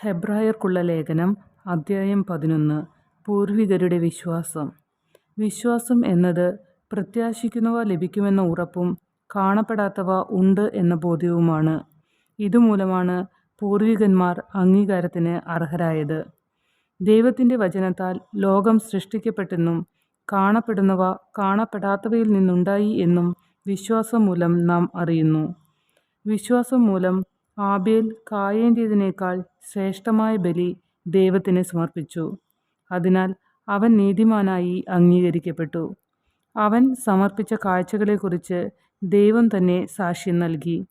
ഹെബ്രായർക്കുള്ള ലേഖനം അദ്ധ്യായം പതിനൊന്ന് പൂർവികരുടെ വിശ്വാസം. വിശ്വാസം എന്നത് പ്രത്യാശിക്കുന്നവ ലഭിക്കുമെന്ന ഉറപ്പും കാണപ്പെടാത്തവ ഉണ്ട് എന്ന ബോധ്യവുമാണ്. ഇതുമൂലമാണ് പൂർവികന്മാർ അംഗീകാരത്തിന് അർഹരായത്. ദൈവത്തിന്റെ വചനത്താൽ ലോകം സൃഷ്ടിക്കപ്പെട്ടെന്നും കാണപ്പെടുന്നവ കാണപ്പെടാത്തവയിൽ നിന്നുണ്ടായി എന്നും വിശ്വാസം മൂലം നാം അറിയുന്നു. വിശ്വാസം മൂലം ആബേൽ കായേന്റേതിനേക്കാൾ ശ്രേഷ്ഠമായ ബലി ദൈവത്തിന് സമർപ്പിച്ചു. അതിനാൽ അവൻ നീതിമാനായി അംഗീകരിക്കപ്പെട്ടു. അവൻ സമർപ്പിച്ച കാഴ്ചകളെക്കുറിച്ച് ദൈവം തന്നെ സാക്ഷ്യം നൽകി.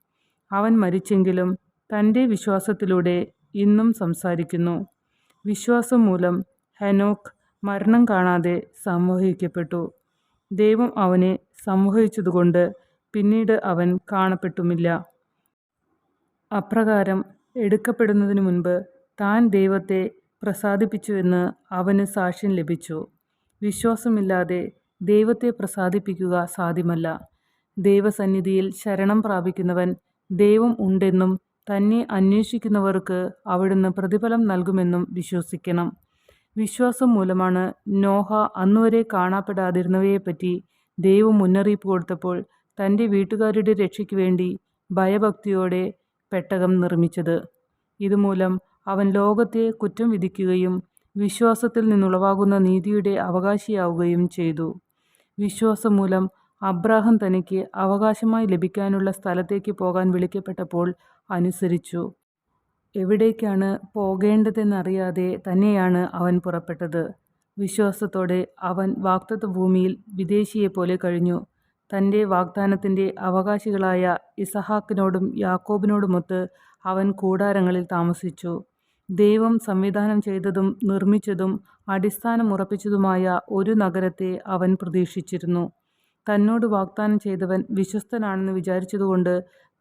അവൻ മരിച്ചെങ്കിലും തന്റെ വിശ്വാസത്തിലൂടെ ഇന്നും സംസാരിക്കുന്നു. വിശ്വാസം മൂലം ഹെനോക്ക് മരണം കാണാതെ സംവഹിക്കപ്പെട്ടു. ദൈവം അവനെ സംവഹിച്ചതുകൊണ്ട് പിന്നീട് അവൻ കാണപ്പെട്ടുമില്ല. അപ്രകാരം എടുക്കപ്പെടുന്നതിനു മുൻപ് താൻ ദൈവത്തെ പ്രസാദിപ്പിച്ചുവെന്ന് അവന് സാക്ഷ്യം ലഭിച്ചു. വിശ്വാസമില്ലാതെ ദൈവത്തെ പ്രസാദിപ്പിക്കുക സാധ്യമല്ല. ദൈവസന്നിധിയിൽ ശരണം പ്രാപിക്കുന്നവൻ ദൈവം ഉണ്ടെന്നും തന്നെ അന്വേഷിക്കുന്നവർക്ക് അവിടുന്ന് പ്രതിഫലം നൽകുമെന്നും വിശ്വസിക്കണം. വിശ്വാസം മൂലമാണ് നോഹ അന്നുവരെ കാണാപ്പെടാതിരുന്നവയെപ്പറ്റി ദൈവം മുന്നറിയിപ്പ് കൊടുത്തപ്പോൾ തന്റെ വീട്ടുകാരുടെ രക്ഷയ്ക്ക് വേണ്ടി ഭയഭക്തിയോടെ പെട്ടകം നിർമ്മിച്ചത്. ഇതുമൂലം അവൻ ലോകത്തെ കുറ്റം വിധിക്കുകയും വിശ്വാസത്തിൽ നിന്നുളവാകുന്ന നീതിയുടെ അവകാശിയാവുകയും ചെയ്തു. വിശ്വാസം മൂലം അബ്രാഹം തനിക്ക് അവകാശമായി ലഭിക്കാനുള്ള സ്ഥലത്തേക്ക് പോകാൻ വിളിക്കപ്പെട്ടപ്പോൾ അനുസരിച്ചു. എവിടേക്കാണ് പോകേണ്ടതെന്നറിയാതെ തന്നെയാണ് അവൻ പുറപ്പെട്ടത്. വിശ്വാസത്തോടെ അവൻ വാക്തത്വ ഭൂമിയിൽ വിദേശിയെപ്പോലെ കഴിഞ്ഞു. തന്റെ വാഗ്ദാനത്തിന്റെ അവകാശികളായ ഇസഹാക്കിനോടും യാക്കോബിനോടുമൊത്ത് അവൻ കൂടാരങ്ങളിൽ താമസിച്ചു. ദൈവം സംവിധാനം ചെയ്തതും നിർമ്മിച്ചതും അടിസ്ഥാനം ഉറപ്പിച്ചതുമായ ഒരു നഗരത്തെ അവൻ പ്രതീക്ഷിച്ചിരുന്നു. തന്നോട് വാഗ്ദാനം ചെയ്തവൻ വിശ്വസ്തനാണെന്ന് വിചാരിച്ചതുകൊണ്ട്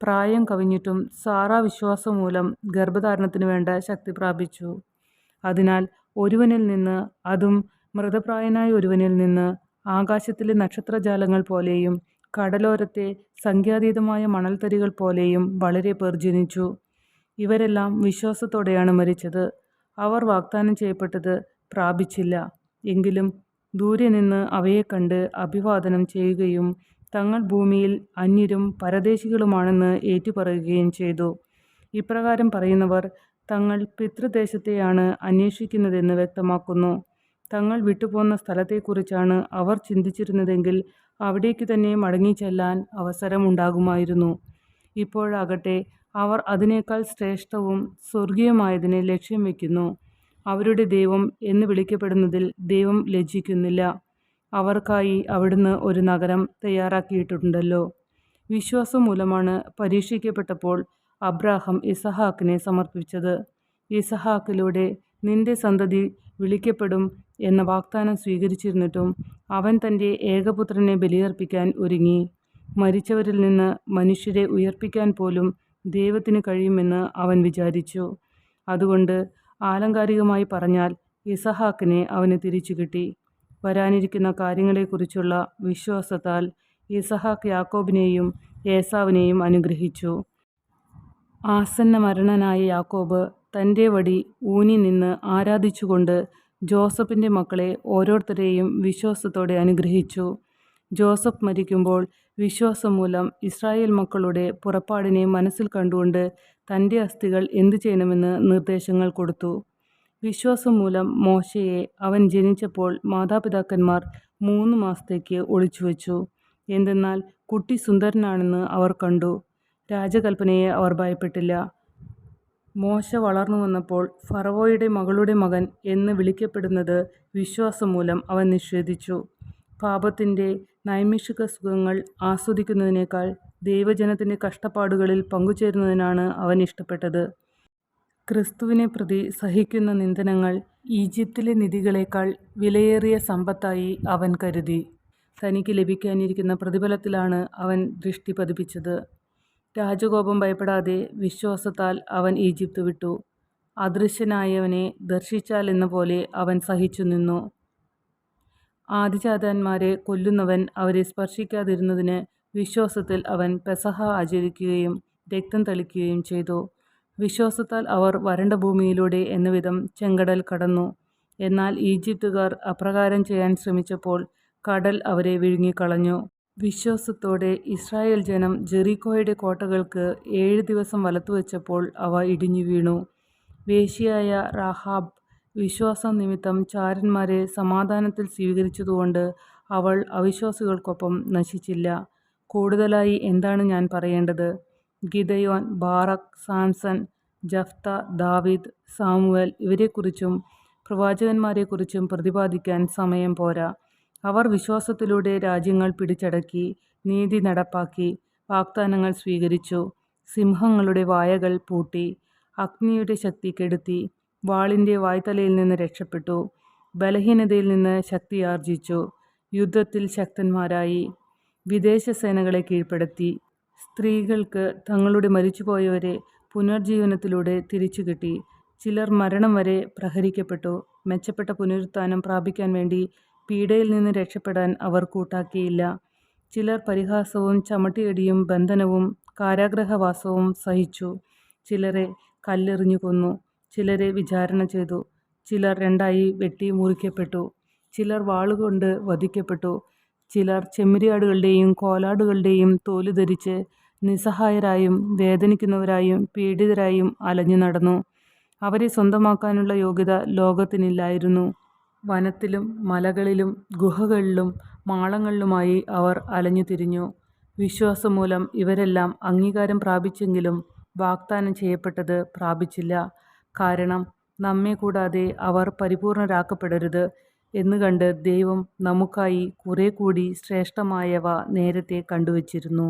പ്രായം കവിഞ്ഞിട്ടും സാറ വിശ്വാസം മൂലം ഗർഭധാരണത്തിന് വേണ്ട ശക്തി പ്രാപിച്ചു. അതിനാൽ ഒരുവനിൽ നിന്ന് അതും മൃതപ്രായനായ ഒരുവനിൽ നിന്ന് ആകാശത്തിലെ നക്ഷത്രജാലങ്ങൾ പോലെയും കടലോരത്തെ സംഖ്യാതീതമായ മണൽത്തരികൾ പോലെയും വളരെ പേർ ജനിച്ചു ഇവരെല്ലാം വിശ്വാസത്തോടെയാണ് മരിച്ചത്. അവർ വാഗ്ദാനം ചെയ്യപ്പെട്ടത് പ്രാപിച്ചില്ല. എങ്കിലും ദൂരെ നിന്ന് അവയെ കണ്ട് അഭിവാദനം ചെയ്യുകയും തങ്ങൾ ഭൂമിയിൽ അന്യരും പരദേശികളുമാണെന്ന് ഏറ്റുപറയുകയും ചെയ്തു. ഇപ്രകാരം പറയുന്നവർ തങ്ങൾ പിതൃദേശത്തെയാണ് അന്വേഷിക്കുന്നതെന്ന് വ്യക്തമാക്കുന്നു. തങ്ങൾ വിട്ടുപോന്ന സ്ഥലത്തെക്കുറിച്ചാണ് അവർ ചിന്തിച്ചിരുന്നതെങ്കിൽ അവിടേക്ക് തന്നെ മടങ്ങിച്ചെല്ലാൻ അവസരമുണ്ടാകുമായിരുന്നു. ഇപ്പോഴാകട്ടെ അവർ അതിനേക്കാൾ ശ്രേഷ്ഠവും സ്വർഗീയമായതിനെ ലക്ഷ്യം വയ്ക്കുന്നു അവരുടെ ദൈവം എന്ന് വിളിക്കപ്പെടുന്നതിൽ ദൈവം ലജ്ജിക്കുന്നില്ല. അവർക്കായി അവിടുന്ന് ഒരു നഗരം തയ്യാറാക്കിയിട്ടുണ്ടല്ലോ. വിശ്വാസം മൂലമാണ് പരീക്ഷിക്കപ്പെട്ടപ്പോൾ അബ്രാഹം ഇസഹാക്കിനെ സമർപ്പിച്ചത്. ഇസഹാക്കിലൂടെ നിന്റെ സന്തതി വിളിക്കപ്പെടും എന്ന വാഗ്ദാനം സ്വീകരിച്ചിരുന്നിട്ടും അവൻ തന്റെ ഏകപുത്രനെ ബലിയർപ്പിക്കാൻ ഒരുങ്ങി. മരിച്ചവരിൽ നിന്ന് മനുഷ്യരെ ഉയർപ്പിക്കാൻ പോലും ദൈവത്തിന് കഴിയുമെന്ന് അവൻ വിചാരിച്ചു. അതുകൊണ്ട് ആലങ്കാരികമായി പറഞ്ഞാൽ ഇസഹാക്കിനെ അവന് തിരിച്ചു കിട്ടി. വരാനിരിക്കുന്ന കാര്യങ്ങളെക്കുറിച്ചുള്ള വിശ്വാസത്താൽ ഇസഹാക്ക് യാക്കോബിനെയും ഏസാവിനെയും അനുഗ്രഹിച്ചു. ആസന്ന മരണനായ യാക്കോബ് തന്റെ വടി ഊന്നി നിന്ന് ആരാധിച്ചുകൊണ്ട് ജോസഫിന്റെ മക്കളെ ഓരോരുത്തരെയും വിശ്വാസത്തോടെ അനുഗ്രഹിച്ചു. ജോസഫ് മരിക്കുമ്പോൾ വിശ്വാസം മൂലം ഇസ്രായേൽ മക്കളുടെ പുറപ്പാടിനെ മനസ്സിൽ കണ്ടുകൊണ്ട് തന്റെ അസ്ഥികൾ എന്തു ചെയ്യണമെന്ന് നിർദ്ദേശങ്ങൾ കൊടുത്തു. വിശ്വാസം മൂലം മോശയെ അവൻ ജനിച്ചപ്പോൾ മാതാപിതാക്കന്മാർ മൂന്ന് മാസത്തേക്ക് ഒളിച്ചുവെച്ചു എന്തെന്നാൽ കുട്ടി സുന്ദരനാണെന്ന് അവർ കണ്ടു. രാജകൽപ്പനയെ അവർ ഭയപ്പെട്ടില്ല. മോശ വളർന്നു വന്നപ്പോൾ ഫറവോയുടെ മകളുടെ മകൻ എന്ന് വിളിക്കപ്പെടുന്നത് വിശ്വാസം മൂലം അവൻ നിഷേധിച്ചു. പാപത്തിന്റെ നൈമിഷിക സുഖങ്ങൾ ആസ്വദിക്കുന്നതിനേക്കാൾ ദൈവജനത്തിന്റെ കഷ്ടപ്പാടുകളിൽ പങ്കുചേരുന്നതിനാണ് അവൻ ഇഷ്ടപ്പെട്ടത്. ക്രിസ്തുവിനെ പ്രതി സഹിക്കുന്ന നിന്ദനങ്ങൾ ഈജിപ്തിലെ നിധികളേക്കാൾ വിലയേറിയ സമ്പത്തായി അവൻ കരുതി. തനിക്ക് ലഭിക്കാനിരിക്കുന്ന പ്രതിഫലത്തിലാണ് അവൻ ദൃഷ്ടി പതിപ്പിച്ചത്. രാജകോപം ഭയപ്പെടാതെ വിശ്വാസത്താൽ അവൻ ഈജിപ്ത് വിട്ടു അദൃശ്യനായവനെ ദർശിച്ചാൽ എന്ന പോലെ അവൻ സഹിച്ചു നിന്നു ആദിജാതന്മാരെ കൊല്ലുന്നവൻ അവരെ സ്പർശിക്കാതിരുന്നതിന് വിശ്വാസത്തിൽ അവൻ പെസഹ ആചരിക്കുകയും രക്തം തളിക്കുകയും ചെയ്തു വിശ്വാസത്താൽ അവർ വരണ്ട ഭൂമിയിലൂടെ എന്നവിധം ചെങ്കടൽ കടന്നു. എന്നാൽ ഈജിപ്തുകാർ അപ്രകാരം ചെയ്യാൻ ശ്രമിച്ചപ്പോൾ കടൽ അവരെ വിഴുങ്ങിക്കളഞ്ഞു. വിശ്വാസത്തോടെ ഇസ്രായേൽ ജനം ജെറിക്കോയുടെ കോട്ടകൾക്ക് ഏഴ് ദിവസം വലത്തുവച്ചപ്പോൾ അവ ഇടിഞ്ഞു വീണു വേശിയായ റാഹാബ് വിശ്വാസം നിമിത്തം ചാരന്മാരെ സമാധാനത്തിൽ സ്വീകരിച്ചതുകൊണ്ട് അവൾ അവിശ്വാസികൾക്കൊപ്പം നശിച്ചില്ല. കൂടുതലായി എന്താണ് ഞാൻ പറയേണ്ടത്? Gideon Barak Samson, Jephthah, David Samuel ഇവരെക്കുറിച്ചും പ്രവാചകന്മാരെക്കുറിച്ചും പ്രതിപാദിക്കാൻ സമയം പോരാ. അവർ വിശ്വാസത്തിലൂടെ രാജ്യങ്ങൾ പിടിച്ചടക്കി, നീതി നടപ്പാക്കി, വാഗ്ദാനങ്ങൾ സ്വീകരിച്ചു, സിംഹങ്ങളുടെ വായകൾ പൂട്ടി, അഗ്നിയുടെ ശക്തി കെടുത്തി, വാളിന്റെ വാളിന്റെ വായ്ത്തലയിൽനിന്ന് രക്ഷപ്പെട്ടു, ബലഹീനതയിൽ നിന്ന് ശക്തി ആർജിച്ചു യുദ്ധത്തിൽ ശക്തന്മാരായി, വിദേശ സേനകളെ കീഴ്പ്പെടുത്തി. സ്ത്രീകൾക്ക് തങ്ങളുടെ മരിച്ചുപോയവരെ പുനർജീവനത്തിലൂടെ തിരിച്ചു കിട്ടി ചിലർ മരണം വരെ പ്രഹരിക്കപ്പെട്ടു. മെച്ചപ്പെട്ട പുനരുത്ഥാനം പ്രാപിക്കാൻ വേണ്ടി പീഡയിൽനിന്ന് രക്ഷപ്പെടാൻ അവർ കൂട്ടാക്കിയില്ല. ചിലർ പരിഹാസവും ചമട്ടിയടിയും ബന്ധനവും കാരാഗ്രഹവാസവും സഹിച്ചു. ചിലരെ കല്ലെറിഞ്ഞു കൊന്നു. ചിലരെ വിചാരണ ചെയ്തു. ചിലർ രണ്ടായി വെട്ടി മുറിക്കപ്പെട്ടു. ചിലർ വാളുകൊണ്ട് വധിക്കപ്പെട്ടു. ചിലർ ചെമ്മരിയാടുകളുടെയും കോലാടുകളുടെയും തോൽ ധരിച്ച് നിസ്സഹായരായും വേദനിക്കുന്നവരായും പീഡിതരായും അലഞ്ഞു നടന്നു. അവരെ സ്വന്തമാക്കാനുള്ള യോഗ്യത ലോകത്തിനില്ലായിരുന്നു. വനത്തിലും മലകളിലും ഗുഹകളിലും മാളങ്ങളിലുമായി അവർ അലഞ്ഞുതിരിഞ്ഞു. വിശ്വാസം മൂലം ഇവരെല്ലാം അംഗീകാരം പ്രാപിച്ചെങ്കിലും വാഗ്ദാനം ചെയ്യപ്പെട്ടത് പ്രാപിച്ചില്ല. കാരണം നമ്മെ കൂടാതെ അവർ പരിപൂർണരാക്കപ്പെടരുത് എന്ന് കണ്ട് ദൈവം നമുക്കായി കുറേക്കൂടി ശ്രേഷ്ഠമായവ നേരത്തെ കണ്ടുവച്ചിരുന്നു.